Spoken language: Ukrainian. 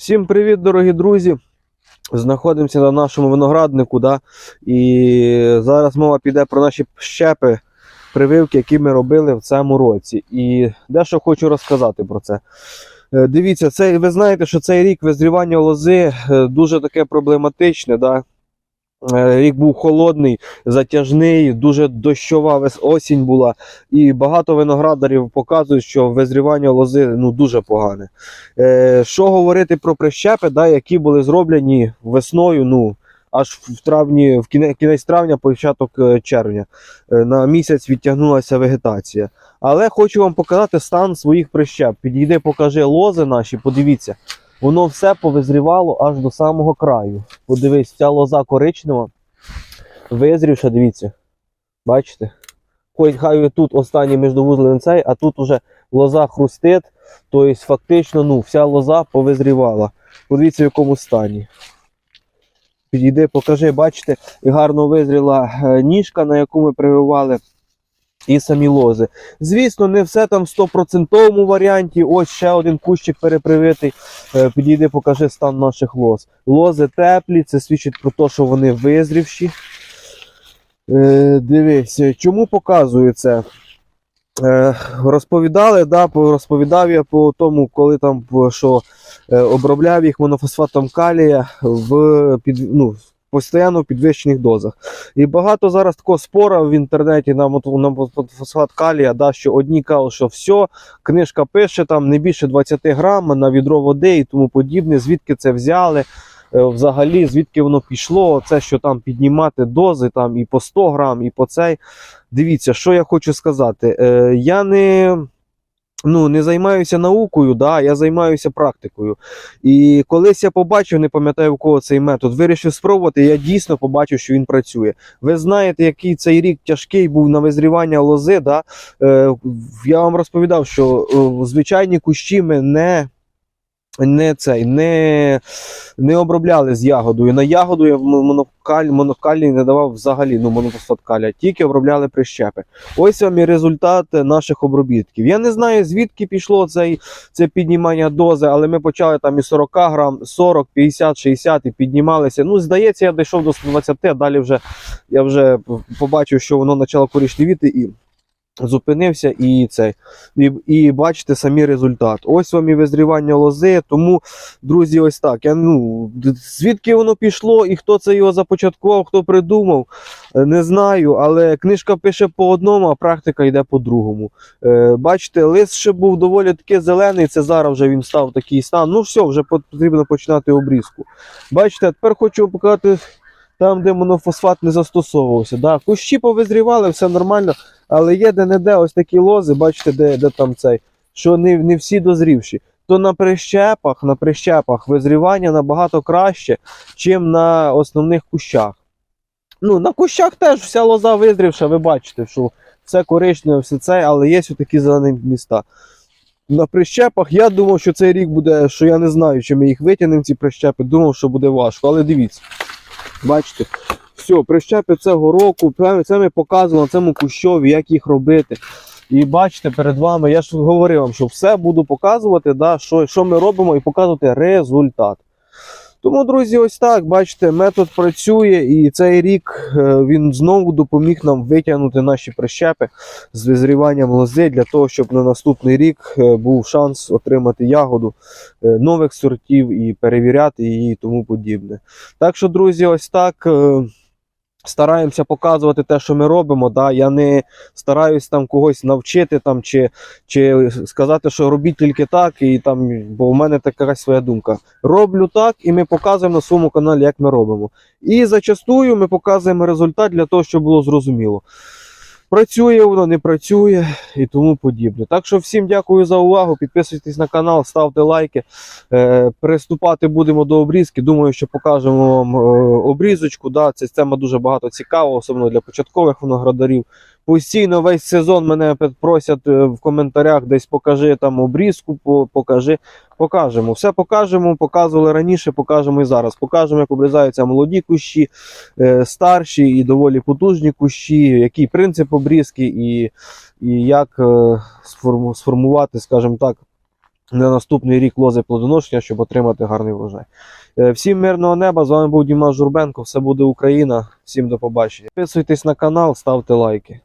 Всім привіт, дорогі друзі! Знаходимося на нашому винограднику. Да? І зараз мова піде про наші щепи, прививки, які ми робили в цьому році. І дещо хочу розказати про це. Е, Дивіться, цей, ви знаєте, що цей рік визрівання лози е, дуже таке проблематичне. Да? Е, Рік був холодний, затяжний, дуже дощова осінь була. І багато виноградарів показують, що визрівання лози ну, дуже погане. Е, що говорити про прищепи, да, які були зроблені весною, ну, аж в травні, в кінець, кінець травня, початок е, червня. Е, на місяць відтягнулася вегетація. Але хочу вам показати стан своїх прищеп. Підійди, покажи лози наші, подивіться. Воно все повизрівало аж до самого краю. Подивись, ця лоза коричнева, визрівша, дивіться. Бачите? Хай тут останній міждовузлений цей, а тут уже лоза хрустить. Тобто, фактично, ну, вся лоза повизрівала. Подивіться, в якому стані. Підійди, покажи, бачите, гарно визріла е, ніжка, на яку ми прививали. І самі лози. Звісно, не все там в 100% варіанті. Ось ще один кущик перепривитий. Е, Підійди, покажи стан наших лоз. Лози теплі, це свідчить про те, що вони визрівші. Е, Дивись, чому показую це? Е, розповідали, да, розповідав я по тому, коли там що обробляв їх монофосфатом калія в під, ну, постійно в підвищених дозах. І багато зараз такого спора в інтернеті на, монофосфат калія, да, що одні кажуть, що все, книжка пише там не більше 20 грам на відро води і тому подібне, звідки це взяли. е, Взагалі, звідки воно пішло, це що там піднімати дози там і по 100 грам, і по цей. Дивіться, що я хочу сказати. Е, я не, ну, не займаюся наукою, да, я займаюся практикою. І колись я побачив, не пам'ятаю, у кого цей метод, вирішив спробувати, я дійсно побачив, що він працює. Ви знаєте, який цей рік тяжкий був на визрівання лози. Да? Е, я вам розповідав, що е, звичайні кущі ми не. Не цей не, не обробляли з ягодою. На ягоду я монокаль, монокалій не давав взагалі ну, монофосфат калія, тільки обробляли прищепи. Ось вам і результат наших обробітків. Я не знаю, звідки пішло цей, це піднімання дози, але ми почали там і 40 грам, 40, 50, 60 і піднімалися. Ну, здається, я дійшов до 120, а далі вже я вже побачив, що воно почало коричневіти і зупинився і цей. І, і бачите самі результат. Ось вам і визрівання лози. Тому, друзі, ось так. Я, ну, звідки воно пішло і хто це його започаткував, хто придумав, е, не знаю. Але книжка пише по одному, а практика йде по другому. Е, бачите, лист ще був доволі таки зелений. Це зараз вже він став такий стан. Ну, все, вже потрібно починати обрізку. Бачите, тепер хочу показати. Там, де монофосфат не застосовувався. Да, кущі повизрівали, все нормально, але є де-не-де ось такі лози, бачите, де, де там цей, що не, не всі дозрівші. То на прищепах, на прищепах визрівання набагато краще, чим на основних кущах. Ну, на кущах теж вся лоза визрівша, ви бачите, що все коричневе, все це, але є ось такі зелені міста. На прищепах я думав, що цей рік буде, що я не знаю, чи ми їх витягнемо, ці прищепи. Думав, що буде важко, але дивіться. Бачите, все, прищепи цього року, це ми показували цьому кущові, як їх робити. І бачите, перед вами, я ж говорив вам, що все буду показувати, да, що, що ми робимо, і показувати результат. Тому, друзі, ось так, бачите, метод працює, і цей рік е, він знову допоміг нам витягнути наші прищепи з визріванням лози для того, щоб на наступний рік е, був шанс отримати ягоду е, нових сортів і перевіряти її і тому подібне. Так що, друзі, ось так. Стараємося показувати те, що ми робимо. Да? Я не стараюсь там когось навчити там, чи, чи сказати, що робіть тільки так, і там, бо в мене така своя думка. Роблю так, і ми показуємо на своєму каналі, як ми робимо. І зачастую ми показуємо результат для того, щоб було зрозуміло. Працює воно, не працює і тому подібне. Так що всім дякую за увагу. Підписуйтесь на канал, ставте лайки. Е, приступати будемо до обрізки. Думаю, що покажемо вам е, обрізочку. Да, Ця тема дуже багато цікава, особливо для початкових виноградарів. Постійно весь сезон мене просять е, в коментарях десь покажи там обрізку, покажи. Покажемо. Все покажемо, показували раніше, покажемо і зараз. Покажемо, як обрізаються молоді кущі, е, старші і доволі потужні кущі, який принцип обрізки і, і як е, сформувати, скажімо так, на наступний рік лози плодоношення, щоб отримати гарний врожай. Всім мирного неба. З вами був Дімас Журбенко. Все буде Україна. Всім до побачення. Підписуйтесь на канал, ставте лайки.